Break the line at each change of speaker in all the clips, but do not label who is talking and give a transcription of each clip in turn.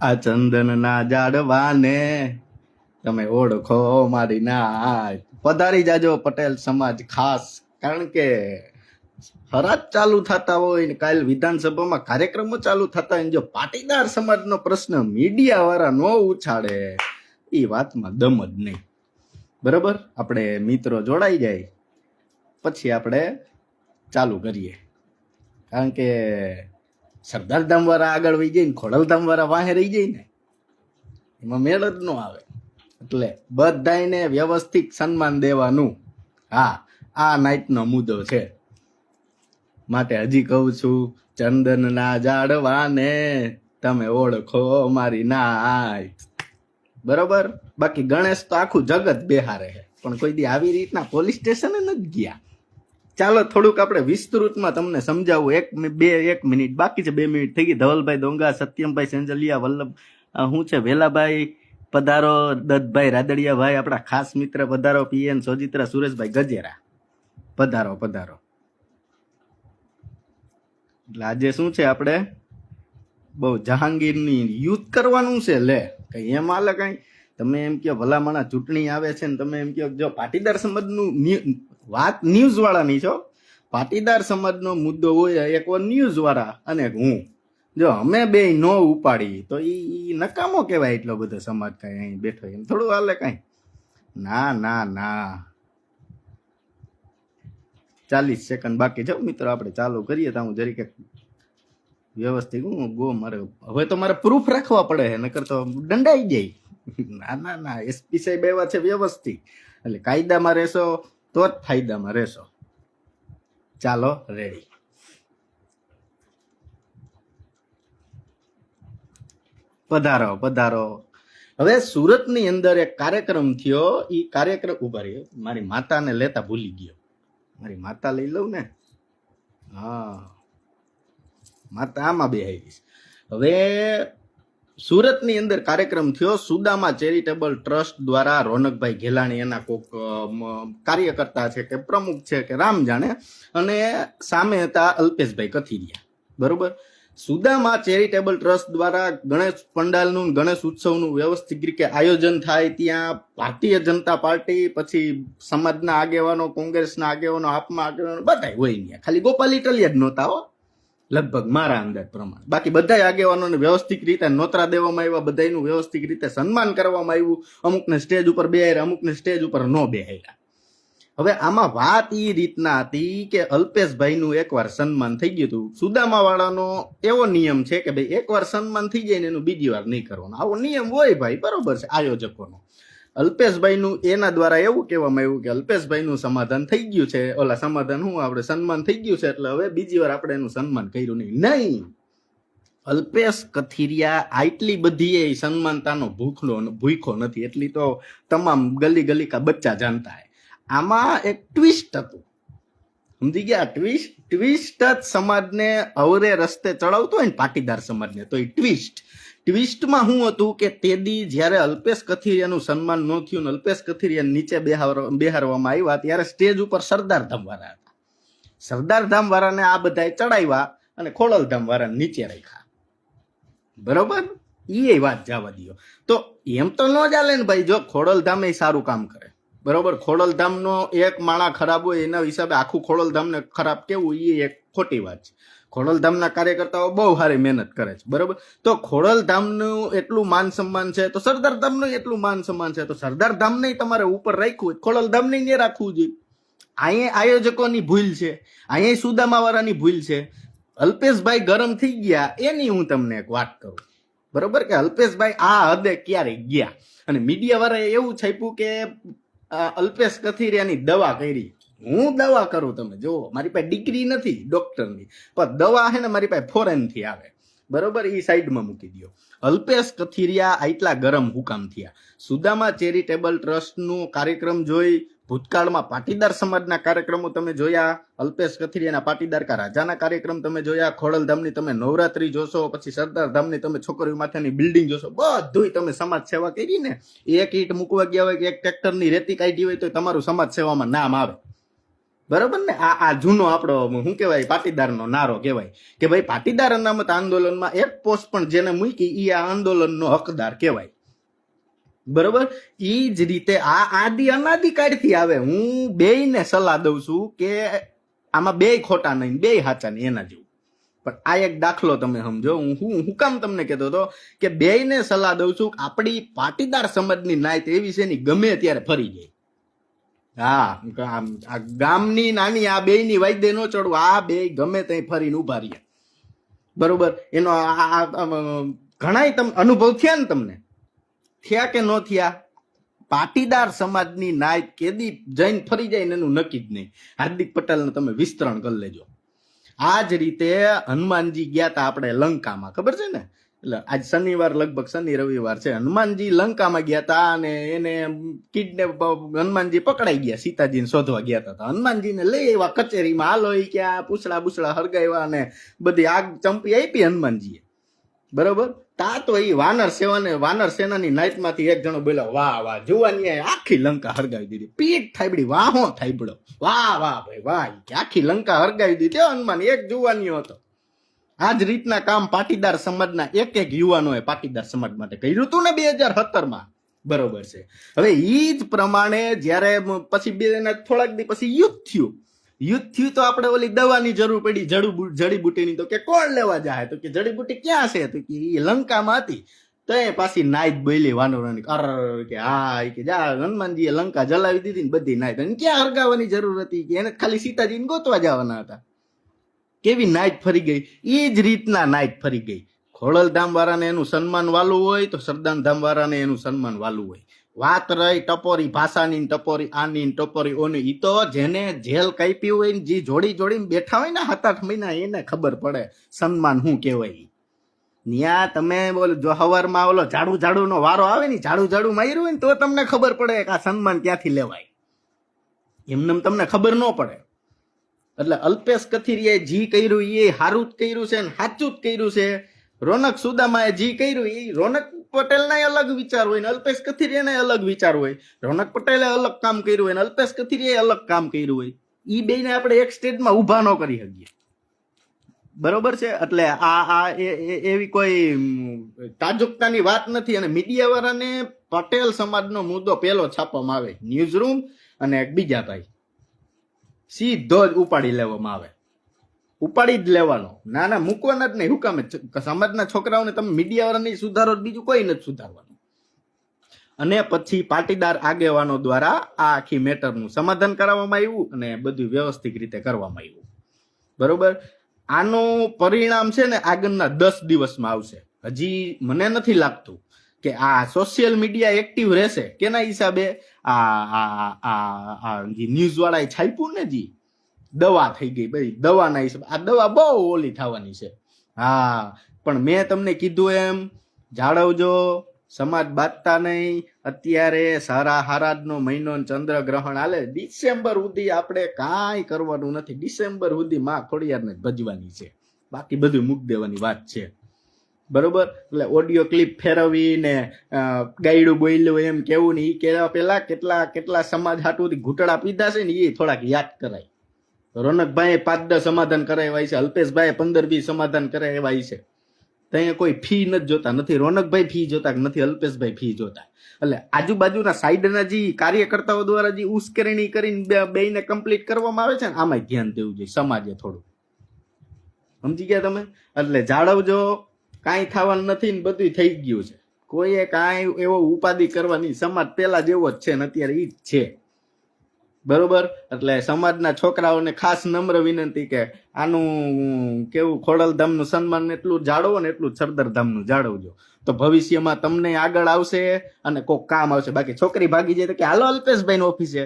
આ ચંદનના જાડવાને તમે ઓળખો મારી ના પધારી જાજો પટેલ સમાજ ખાસ, કારણ કે હરાજ ચાલુ થતા હોય ને કાલ વિધાનસભામાં કાર્યક્રમો ચાલુ થતા હોય ને જો પાટીદાર સમાજનો પ્રશ્ન મીડિયા વાળા ન ઉછાળે એ વાતમાં દમ જ નહીં. બરાબર? આપણે મિત્રો જોડાઈ જાય. પછી આપણે ચાલુ કરીએ. કારણ કે સરદારધામ વાળા આગળ વહી જાય ને ખોડલધામ વાળા વાહે રહી જાય ને, એમાં મેળ જ ન આવે. એટલે બધાને વ્યવસ્થિત સન્માન દેવાનું. હા, આ નાઇટનો મુદ્દો છે. માટે હજી કહું છું ચંદનના ઝાડવાને તમે ઓળખો મારી નાય. બરોબર? બાકી ગણેશ તો આખું જગત બેહારે છે. પણ કોઈ દી આવી રીતના પોલીસ સ્ટેશને નથી ગયા. ચાલો થોડુંક આપણે વિસ્તૃતમાં તમને સમજાવું. એક બે એક મિનિટ બાકી છે. બે મિનિટ થઈ ગઈ. ધવલભાઈ દોંગા, સત્યમભાઈ સેંજલિયા, વલ્લભ હું છે? વેલાભાઈ, પધારો, દત્તભાઈ રાદડિયાભાઈ, આપણા ખાસ મિત્ર, પધારો, પીએન, સોજિત્રા, સુરેશભાઈ ગજેરા. પધારો પધારો. એટલે આજે શું છે આપણે? બહુ જહાંગીરની યુદ્ધ કરવાનું છે, લે. કઈ એમ હાલે કઈ? તમે એમ કહો ભલામણા ચૂંટણી આવે છે ને તમે એમ કહો જો પાટીદાર સમાજનું વાત ન્યૂઝ વાળાની છો પાટીદાર સમાજનો મુદ્દો હોય એક વાર ન્યૂઝ વાળા અને હું. જો અમે બે ન ઉપાડી, તો એ નકામો કહેવાય એટલો બધો સમાજ કઈ અહીં બેઠો એમ. થોડું હાલે કઈ. ના ના ના. ચાલીસ સેકન્ડ બાકી છે મિત્રો, આપણે ચાલુ કરીએ તો હું જરીક વ્યવસ્થિત હું ગો મારે. હવે તો મારે પ્રૂફ રાખવા પડે છે, નકર તો દંડાઈ જાય. ના ના ના એસપી સાહેબ એવા છે વ્યવસ્થિત. એટલે કાયદામાં રહેશો તો જ ફાયદામાં રહેશો. ચાલો રેડી પધારો પધારો. હવે સુરતની અંદર એક કાર્યક્રમ થયો. એ કાર્યક્રમ ઊભા રહ્યો. મારી માતાને લેતા ભૂલી ગયો. મારી માતા લઈ લઉં ને? હા. માતા આમાં બે આવી હવે સુરતની અંદર કાર્યક્રમ થયો. સુદામા ચેરિટેબલ ટ્રસ્ટ દ્વારા રોનકભાઈ ઘેલાણી એના કોક કાર્યકર્તા છે કે પ્રમુખ છે કે રામ જાણે. અને સામે હતા અલ્પેશભાઈ કથિરિયા. બરોબર? સુદામા ચેરિટેબલ ટ્રસ્ટ દ્વારા ગણેશ પંડાલનું ગણેશ ઉત્સવનું વ્યવસ્થિત રીતે આયોજન થાય ત્યાં ભારતીય જનતા પાર્ટી, પછી સમાજના આગેવાનો, કોંગ્રેસના આગેવાનો આપમાં આગેવાનો બધા હોય ત્યાં. ખાલી ગોપાલ ઇટલિયા જ નહોતા હો. લગભગ મારા અંદાજ પ્રમાણે. બાકી બધા આગેવાનોને વ્યવસ્થિત રીતે નોતરા દેવામાં આવ્યા બધાનું વ્યવસ્થિત રીતે સન્માન કરવામાં આવ્યું. અમુકને સ્ટેજ ઉપર બેહાર્યા અમુકને સ્ટેજ ઉપર ન બેહાર્યા હવે આમાં વાત એ રીતના હતી કે અલ્પેશભાઈનું એકવાર સન્માન થઈ ગયું હતું. સુદામા વાળાનો એવો નિયમ છે કે ભાઈ, એકવાર સન્માન થઈ જાય ને એનું બીજી વાર નહીં કરવાનું. આવો નિયમ હોય ભાઈ, બરોબર છે, આયોજકોનો. અલ્પેશભાઈનું એના દ્વારા એવું કહેવામાં આવ્યું કે અલ્પેશભાઈનું સમાધાન થઈ ગયું છે. ઓલા સમાધાન હું આપણે સન્માન થઈ ગયું છે. એટલે હવે બીજી વાર આપણે એનું સન્માન કર્યું નહીં. નહીં! અલ્પેશ કથિરિયા આટલી બધી એ સન્માનતાનો ભૂખનો ભૂખો નથી. એટલી તો તમામ ગલી ગલી કા બચ્ચા જાણતા હે. આમાં એક ટ્વિસ્ટ હતું. સમજી ગયા? ટ્વિસ્ટ ટ્વિસ્ટ જ સમાજને અવરે રસ્તે ચડાવતો હોય ને પાટીદાર સમાજને, તો એ ટ્વિસ્ટ ટ્વિસ્ટમાં શું હતું કે તેદી જ્યારે અલ્પેશ કથિરિયાનું સન્માન ન થયું અલ્પેશ કથિરિયા નીચે બેહાર બેહારવામાં આવ્યા ત્યારે સ્ટેજ ઉપર સરદાર ધામવાળા હતા. સરદાર ધામવાળાને આ બધાએ ચડાવ્યા અને ખોડલ ધામવાળાને નીચે રાખ્યા. બરોબર? એ વાત જવા દો તો એમ તો ન ચાલે ને ભાઈ, જો ખોડલધામ એ સારું કામ કરે. બરોબર? ખોડલધામનો એક માળા ખરાબ હોય એના હિસાબે આખું ખોડલધામને ખરાબ કેવું એ એક ખોટી વાત છે. ખોડલધામના કાર્યકર્તાઓ બહુ સારી મહેનત કરે છે, બરોબર? તો ખોડલધામનું એટલું માન સન્માન છે, તો સરદાર ધામનું એટલું માન સન્માન છે, તો સરદાર ધામને તમારે ઉપર રાખ્યું હોય, ખોડલધામને ને રાખવું જોઈએ. અહીંયા આયોજકોની ભૂલ છે અહીંયા સુદામાવાળાની ભૂલ છે. અલ્પેશભાઈ ગરમ થઈ ગયા, એની હું તમને એક વાત કરું. બરોબર કે અલ્પેશભાઈ આ હદે ક્યારે ગયા? અને મીડિયા વાળાએ એવું છાપ્યું કે અલ્પેશ કથિરિયાની દવા કરી. હું દવા કરું તમે, જુઓ, મારી પાસે ડિગ્રી નથી ડોક્ટરની પણ દવા છે ને મારી પાસે ફોરેનથી આવે. બરોબર? એ સાઈડમાં મૂકી દો અલ્પેશ કથિરિયા આટલા ગરમ હુકામ થયા. સુદામા ચેરિટેબલ ટ્રસ્ટનું કાર્યક્રમ જોઈ, ભૂતકાળમાં પાટીદાર સમાજના કાર્યક્રમો તમે જોયા, અલ્પેશ કથિરિયાના પાટીદાર કા રાજાના કાર્યક્રમ તમે જોયા, ખોડલધામની તમે નવરાત્રી જોશો, પછી સરદાર ધામની તમે છોકરીઓ માથેની બિલ્ડિંગ જોશો, બધુંય તમે સમાજ સેવા કરીને એક ઈટ મૂકવા ગયા હોય કે એક ટ્રેક્ટરની રેતી કાઢી હોય તો તમારું સમાજ સેવામાં નામ આવે. બરોબર ને? આ આ જૂનો આપણો શું કહેવાય, પાટીદારનો નારો કહેવાય. કે ભાઈ, પાટીદાર અનામત આંદોલનમાં એક પોસ્ટ પણ જેને મૂકી એ આ આંદોલનનો હકદાર કહેવાય. બરોબર? એ જ રીતે આ આદિ અનાદિ કાળથી આવે. હું બેયને સલાહ દઉં છું કે આમાં બે ખોટા નહીં બે સાચા નહીં, એના જેવું. પણ આ એક દાખલો તમે સમજો. હું હું હું કામ તમને કહેતો હતો કે બેયને સલાહ દઉં છું આપણી પાટીદાર સમાજની નાયત એવી છે ને ગમે ત્યારે ફરી જાય. હા આમ, આ ગામની નાની, આ બેયની વાયદે નો ચડવું, આ બે ગમે ત્યાં ફરીને ઊભા રહ્યા. બરોબર? એનો ઘણાય તમ, અનુભવ થયા ને તમને? થયા કે ન થયા? પાટીદાર સમાજની નાય કેદી જૈન ફરી જાય ને એનું નક્કી જ નહીં. હાર્દિક પટેલને તમે વિસ્તરણ કરી લેજો. આ જ રીતે હનુમાનજી ગયા હતા આપણે લંકામાં. ખબર છે ને? એટલે આજ શનિવાર, લગભગ શનિ, રવિવાર છે. હનુમાનજી લંકામાં ગયા તા અને એને કિડનેપ હનુમાનજી પકડાઈ ગયા, સીતાજીને શોધવા ગયા હતા હનુમાનજીને લઈ આવ્યા, કચેરીમાં હાલો ઈ કે પૂછડા પૂછડા હરગાવ્યા અને બધી આગ ચંપી આપી હનુમાનજીએ. બરોબર? તા તો એ વાનર સેવાને, વાનર સેનાની નાઇટમાંથી એક જણો બોલ્યો, વાહ વાહ, જુવાની આખી લંકા હરગાવી દીધી. પીઠ થાઈબડી વાહો થાઈબડો વાહ વાહ, ભાઈ, વાહ આખી લંકા હરગાવી દીધી. હનુમાન એક જુવાનીઓ હતો. આ જ રીતના કામ પાટીદાર સમાજના એક એક યુવાનોએ પાટીદાર સમાજ માટે કર્યું હતું ને બે હજાર સત્તરમાં. બરોબર છે. હવે એ જ પ્રમાણે જ્યારે પછી બે થોડાક દી પછી યુદ્ધ થયું. યુદ્ધ થયું તો આપણે ઓલી દવાની જરૂર પડી જડીબુ જડીબુટીની તો કે કોણ લેવા જાય તો કે જડીબુટી ક્યાં છે? તો કે એ લંકામાં હતી. તો એ પાછી નાઈટ બોલી વાનરોની અર, કે હા કે જા, હનુમાનજીએ લંકા જલાવી દીધી ને બધી નાઈટ ક્યાં હરગાવાની જરૂર હતી? કે એને ખાલી સીતાજીને ગોતવા જવાના હતા. કેવી નાઈટ ફરી ગઈ? એ જ રીતના નાઈટ ફરી ગઈ. ખોડલધામ વાળાને એનું સન્માન વાલું હોય તો સરદાર ધામવાળાને એનું સન્માન વાલું હોય. વાત રહી ટપોરી, ભાષાની ટપોરી, આની ટપોરી, ઓની. ઈ તો જેને જેલ કાપી હોય ને જે જોડી જોડીને બેઠા હોય ને સાત આઠ મહિના, એને ખબર પડે સન્માન શું કહેવાય ન્યા તમે બોલો, જો હવારમાં ઓલો ઝાડુ ઝાડુ નો વારો આવે ને ઝાડુ ઝાડુ માર્યું હોય ને તો તમને ખબર પડે કે આ સન્માન ક્યાંથી લેવાય. એમને તમને ખબર ન પડે. એટલે અલ્પેશ કથિરિયાએ જી કર્યું એ હારું જ કર્યું છે ને સાચું જ કર્યું છે. રોનક સુદામાએ જી કર્યું એ રોનક પટેલના અલગ વિચાર હોય ને અલ્પેશ કથિરિયાને અલગ વિચાર હોય. રોનક પટેલે અલગ કામ કર્યું હોય ને અલ્પેશ કથિરિયાએ અલગ કામ કર્યું હોય. એ બેને આપણે એક સ્ટેજમાં ઊભા ન કરી શકીએ. બરોબર છે? એટલે આ આ એવી કોઈ તાજુકતાની વાત નથી અને મીડિયા વાળાને પટેલ સમાજનો મુદ્દો પહેલો છાપવામાં આવે. ન્યૂઝ રૂમ અને બીજા ભાઈ. સીધો જ ઉપાડી લેવામાં આવે. ઉપાડી જ લેવાનો. ના ના મૂકવાના જ નહીં. હુકામે સમાજના છોકરાઓને તમે મીડિયા વાળાને સુધારો બીજું કોઈ નથી સુધારવાનું. અને પછી પાટીદાર આગેવાનો દ્વારા આ આખી મેટરનું સમાધાન કરાવવામાં આવ્યું અને બધું વ્યવસ્થિત રીતે કરવામાં આવ્યું. બરોબર? આનું પરિણામ છે ને આગળના દસ દિવસમાં આવશે. હજી મને નથી લાગતું. કે આ સોશિયલ મીડિયા એક્ટિવ રહેશે. કેના હિસાબે આ આ ન્યૂઝ વાળાએ છાપ્યું ને જી, દવા થઈ ગઈ ભાઈ, દવાના હિસાબે. આ દવા બહુ ઓલી થવાની છે. હા, પણ મેં તમને કીધું એમ જાળવજો સમાજ બાંધતા નહીં, અત્યારે સારા હારાજનો મહિનો ચંદ્ર ચંદ્રગ્રહણ હાલે. ડિસેમ્બર સુધી આપણે કાંઈ કરવાનું નથી. ડિસેમ્બર સુધી માં ખોડિયારને ભજવાની છે. બાકી બધું મૂક દેવાની વાત છે. બરોબર? એટલે ઓડિયો ક્લિપ ફેરવી ને અ, ગાયડું બોલ્યું એમ કેવું ને એ કેવા પહેલાં કેટલા કેટલા સમાજ હાટુથી ઘૂંટડા પીધા છે ને એ થોડાક યાદ કરાય. રોનકભાઈ પાંચ દસ સમાધાન કરાવ્યા છે અલ્પેશભાઈ પંદર વીસ સમાધાન કરાવ્યા છે. ત્યાં કોઈ ફી નથી જોતા નથી રોનકભાઈ ફી જોતા નથી અલ્પેશભાઈ ફી જોતા. એટલે આજુબાજુના સાઈડના જે કાર્યકર્તાઓ દ્વારા જે ઉશ્કેરણી કરીને બે બેયને કમ્પ્લીટ કરવામાં આવે છે ને આમાંય ધ્યાન દેવું જોઈએ સમાજે થોડું. સમજી ગયા તમે? એટલે જાળવજો કાંઈ થવાનું નથી ને બધું થઈ ગયું છે. કોઈએ કાંઈ એવો ઉપાધિ કરવાની સમાજ પહેલા જેવો જ છે ને અત્યારે એ જ છે. બરોબર? એટલે સમાજના છોકરાઓને ખાસ નમ્ર વિનંતી કે આનું કેવું ખોડલધામનું સન્માન એટલું જાળવો ને એટલું સરદારધામનું જાળવજો. તો ભવિષ્યમાં તમને આગળ આવશે અને કોક કામ આવશે. બાકી છોકરી ભાગી જાય તો કે, હાલો અલ્પેશભાઈ ઓફિસે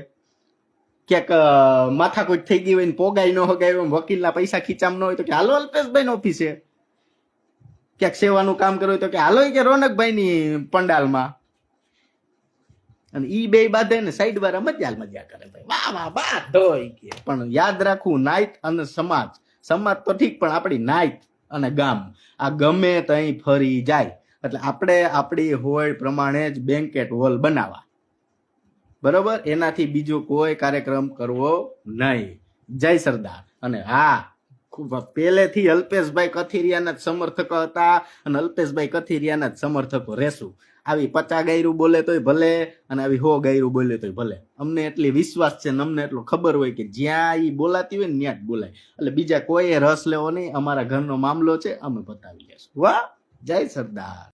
ક્યાંક માથા માથાકૂટ થઈ ગઈ હોય ને પોગાઈ ન હગાય વકીલના પૈસા ખીચામ ન હોય તો કે, હાલો અલ્પેશભાઈ ઓફિસે ક્યાંક સેવાનું કામ કરવું હોય તો કે, હાલો કે રોનકભાઈની પંડાલમાં. અને ઈ બે બાધે ને સાઈડ વાળા મજા મજા કરે ભાઈ. વાહ વાહ વાહ, ધોઈ કે. પણ યાદ રાખવું, નાઈટ અને સમાજ. સમાજ તો ઠીક, પણ આપણી નાઈટ અને ગામ. આ ગમે તઈ ફરી જાય. એટલે આપણે આપણી હોય પ્રમાણે જ બેન્કેટ હોલ બનાવવા. બરોબર? એનાથી બીજો કોઈ કાર્યક્રમ કરવો નહીં. જય સરદાર. અને હા પહેલેથી અલ્પેશભાઈ કથિરિયાના જ સમર્થકો હતા અને અલ્પેશભાઈ કથિરિયાના જ સમર્થકો રહેશું. આવી પચા ગાયરું બોલે તોય ભલે અને આવી હો ગાયરું બોલે તોય ભલે. અમને એટલી વિશ્વાસ છે અમને એટલો ખબર હોય કે જ્યાં એ બોલાતી હોય ને ત્યાં જ બોલાય. એટલે બીજા કોઈએ રસ લેવો નહીં, અમારા ઘરનો મામલો છે, અમે બતાવી લેશું. વાહ! જય સરદાર.